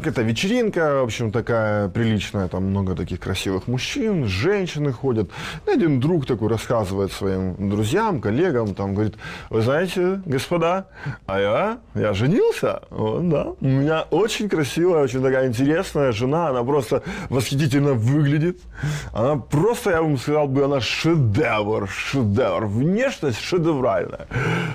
какая-то вечеринка, в общем, такая приличная, там много таких красивых мужчин, женщины ходят. И один друг такой рассказывает своим друзьям, коллегам, там, говорит, вы знаете, господа, а я, я женился, вот, да, у меня очень красивая, очень такая интересная жена, она просто восхитительно выглядит, она просто, я вам сказал бы, она шедевр, шедевр, внешность шедевральная.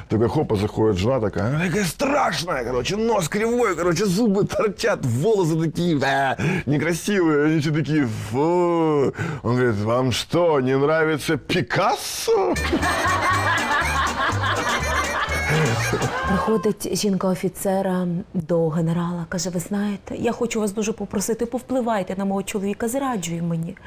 Такая хопа заходит жена такая, она такая страшная, короче, нос кривой, короче, зубы торчат, волосы такие э, некрасивые, они все такие, фу. Он говорит, вам что, не нравится Пикассо? Приходить жінка офіцера до генерала, каже: Ви знаєте, я хочу вас дуже попросити, повпливайте на мого чоловіка, зраджує мені.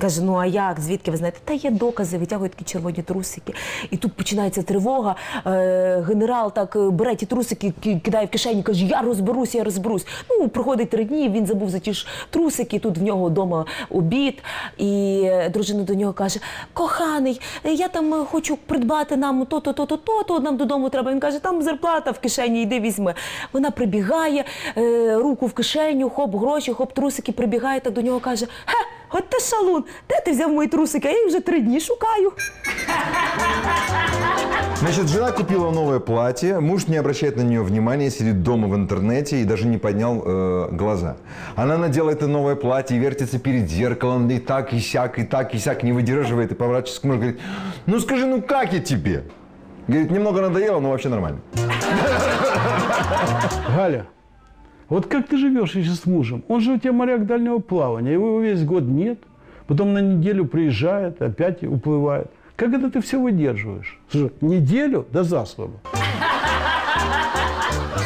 Каже: Ну а як? Звідки ви знаєте? Та є докази, витягує такі червоні трусики. І тут починається тривога. Е, генерал так е, бере ті трусики, кидає в кишені, каже: Я розберусь, я розберусь. Ну, проходить три дні, він забув за ті ж трусики. Тут в нього вдома обід. І дружина до нього каже: Коханий, я там е, хочу придбати нам то-то, то-то, то-то, нам додому треба. Він каже, там зарплата в кишені, йди візьми. Вона прибігає, е, руку в кишеню, хоп, гроші, хоп, трусики, прибігає так до нього каже: Ге, от ти шалун, де ти взяв мої трусики? Я їх вже три дні шукаю. Значит, жена купила новое платье, муж не обращает на нее внимания, сидит дома в интернете и даже не поднял э, глаза. Она надела это новое платье, вертится перед зеркалом, и так, и сяк, и так, и сяк, не выдерживает, и поворачивается к мужу, говорит, ну скажи, ну как я тебе? Говорит, немного надоело, но вообще нормально. Галя, вот как ты живешь еще с мужем? Он же у тебя моряк дальнего плавания, его весь год нет. Потом на неделю приезжает, опять уплывает. Как это ты все выдерживаешь? Слушай, неделю до заслугу.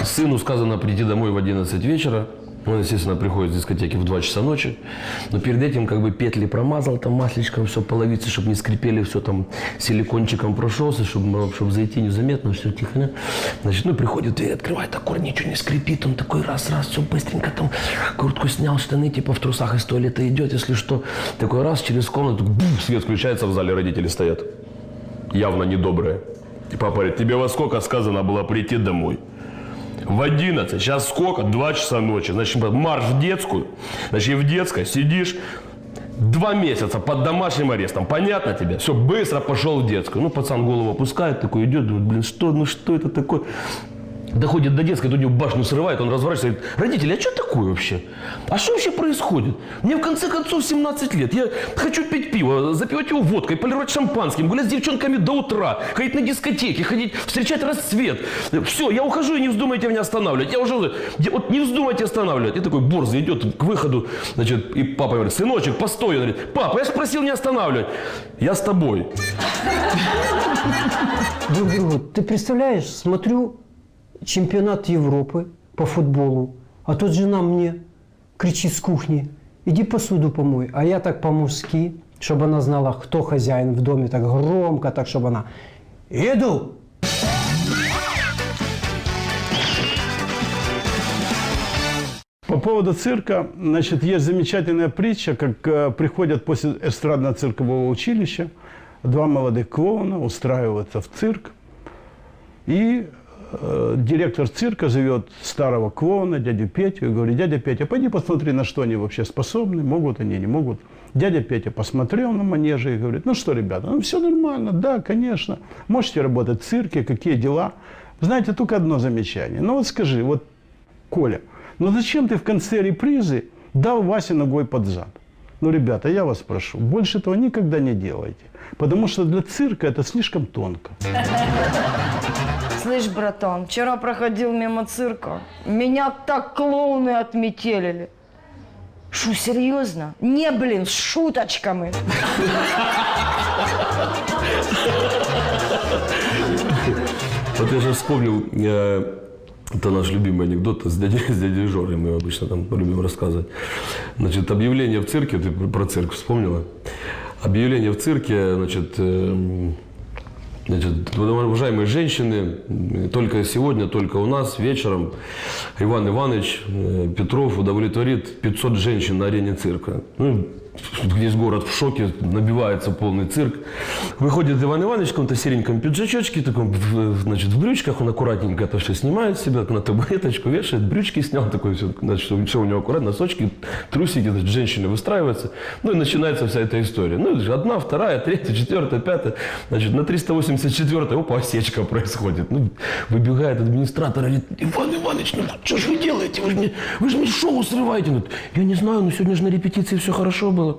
Сыну сказано прийти домой в 11 вечера. Он, естественно, приходит с дискотеки в 2 часа ночи. Но перед этим как бы петли промазал, там масличком все половицы, чтобы не скрипели, все там силикончиком прошелся, чтобы, чтобы зайти незаметно, все тихо. Значит, ну, приходит, дверь открывает, а кор ничего не скрипит. Он такой раз-раз, все быстренько там куртку снял, штаны типа в трусах из туалета идет, если что. Такой раз через комнату, бух, свет включается, в зале родители стоят. Явно недобрые. И папа говорит, тебе во сколько сказано было прийти домой? В 11. Сейчас сколько? Два часа ночи. Значит, марш в детскую. Значит, в детской сидишь два месяца под домашним арестом. Понятно тебе? Все, быстро пошел в детскую. Ну, пацан голову опускает, такой идет, думает, блин, что, ну что это такое? Доходит до детской, тут у него башню срывает, он разворачивается и говорит, родители, а что такое вообще? А что вообще происходит? Мне в конце концов 17 лет, я хочу пить пиво, запивать его водкой, полировать шампанским, гулять с девчонками до утра, ходить на дискотеки, ходить, встречать рассвет. Все, я ухожу и не вздумайте меня останавливать. Я уже, вот не вздумайте останавливать. И такой борзый идет к выходу, значит, и папа говорит, сыночек, постой. Он говорит, папа, я же просил не останавливать. Я с тобой. Друг другу, ты представляешь, смотрю чемпионат Европы по футболу, а тут жена мне кричит с кухни, иди посуду помой. А я так по-мужски, чтобы она знала, кто хозяин в доме, так громко, так, чтобы она, иду. По поводу цирка, значит, есть замечательная притча, как э, приходят после эстрадно-циркового училища два молодых клоуна, устраиваются в цирк, и э, директор цирка зовет старого клоуна, дядю Петю, и говорит, дядя Петя, пойди посмотри, на что они вообще способны, могут они, не могут. Дядя Петя посмотрел на манеже и говорит, ну что, ребята, ну все нормально, да, конечно, можете работать в цирке, какие дела. Знаете, только одно замечание. Ну вот скажи, вот, Коля, ну зачем ты в конце репризы дал Васе ногой под зад? Ну, ребята, я вас прошу, больше этого никогда не делайте. Потому что для цирка это слишком тонко. Слышь, братан, вчера проходил мимо цирка. Меня так клоуны отметелили. Шу, серьезно? Не, блин, с шуточками. Вот я сейчас вспомнил, э, это наш любимый анекдот с дядей, с дядей Жорой, мы обычно там любим рассказывать. Значит, объявление в цирке, ты про цирк вспомнила? Объявление в цирке, значит, э, Значит, уважаемые женщины, только сегодня, только у нас вечером Иван Иванович э, Петров удовлетворит 500 женщин на арене цирка. Ну, весь город в шоке, набивается полный цирк. Выходит Иван Иванович в каком-то сереньком пиджачочке, таком, значит, в брючках, он аккуратненько это все снимает себя, на табуреточку вешает, брючки снял, такой все, значит, все у него аккуратно, носочки, трусики, значит, женщины выстраиваются. Ну и начинается вся эта история. Ну, одна, вторая, третья, четвертая, пятая. Значит, на 384 опа, осечка происходит. Ну, выбегает администратор, говорит, Иван Иванович, ну что ж вы делаете? Вы же мне, вы же мне шоу срываете. Говорит, я не знаю, но сегодня же на репетиции все хорошо было.